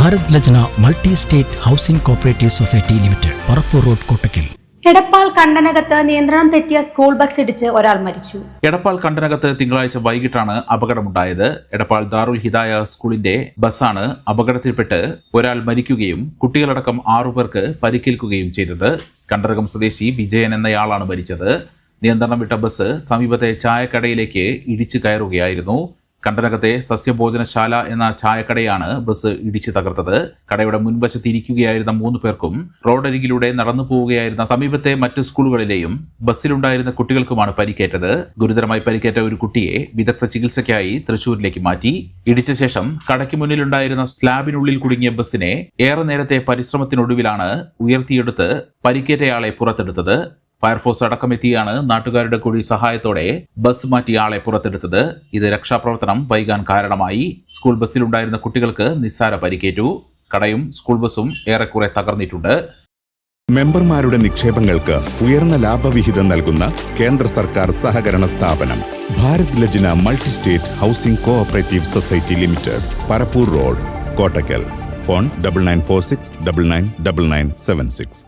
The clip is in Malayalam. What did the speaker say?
Bharat Lajna multi state housing cooperative society limited Parappur road Kottakkal. Edappal കണ്ടനകത്ത് നിയന്ത്രണം തെറ്റിയ സ്കൂൾ ബസ് ഇടിച്ച് ഒരാൾ മരിച്ചു. എടപ്പാൾ കണ്ടനകത്ത് തിങ്കളാഴ്ച വൈകിട്ടാണ് അപകടമുണ്ടായത്. എടപ്പാൾ ദാറുൽ ഹിദായ സ്കൂളിന്റെ ബസ്സാണ് അപകടത്തിൽപ്പെട്ട് ഒരാൾ മരിക്കുകയും കുട്ടികളടക്കം ആറുപേർക്ക് പരിക്കേൽക്കുകയും ചെയ്തത്. കണ്ടനകം സ്വദേശി വിജയൻ എന്നയാളാണ് മരിച്ചത്. നിയന്ത്രണം വിട്ട ബസ് സമീപത്തെ ചായക്കടയിലേക്ക് ഇടിച്ചു കയറുകയായിരുന്നു. കണ്ടനകത്തെ സസ്യഭോജനശാല എന്ന ചായക്കടയാണ് ബസ് ഇടിച്ചു തകർത്തത്. കടയുടെ മുൻവശത്ത് ഇരിക്കുകയായിരുന്ന മൂന്ന് പേർക്കും റോഡരികിലൂടെ നടന്നു പോവുകയായിരുന്ന സമീപത്തെ മറ്റ് സ്കൂളുകളിലെയും ബസ്സിലുണ്ടായിരുന്ന കുട്ടികൾക്കുമാണ് പരിക്കേറ്റത്. ഗുരുതരമായി പരിക്കേറ്റ ഒരു കുട്ടിയെ വിദഗ്ധ ചികിത്സയ്ക്കായി തൃശൂരിലേക്ക് മാറ്റി. ഇടിച്ച ശേഷം കടയ്ക്ക് മുന്നിലുണ്ടായിരുന്ന സ്ലാബിനുള്ളിൽ കുടുങ്ങിയ ബസ്സിനെ ഏറെ നേരത്തെ പരിശ്രമത്തിനൊടുവിലാണ് ഉയർത്തിയെടുത്ത് പരിക്കേറ്റയാളെ പുറത്തെടുത്തത്. ഫയർഫോഴ്സ് അടക്കമെത്തിയാണ് നാട്ടുകാരുടെ കൂടി സഹായത്തോടെ ബസ് മാറ്റി ആളെ പുറത്തെടുത്തത്. ഇത് രക്ഷാപ്രവർത്തനം വൈകാൻ കാരണമായി. സ്കൂൾ ബസ്സിലുണ്ടായിരുന്ന കുട്ടികൾക്ക് നിസ്സാര പരിക്കേറ്റു. കടയും സ്കൂൾ ബസ്സും ഏറെക്കുറെ തകർന്നിട്ടുണ്ട്. മെമ്പർമാരുടെ നിക്ഷേപങ്ങൾക്ക് ഉയർന്ന ലാഭവിഹിതം നൽകുന്ന കേന്ദ്ര സർക്കാർ സഹകരണ സ്ഥാപനം. Bharat Lajna multi state housing cooperative society limited Parappur road Kottakkal. Phone double nine four six double nine double nine seven six.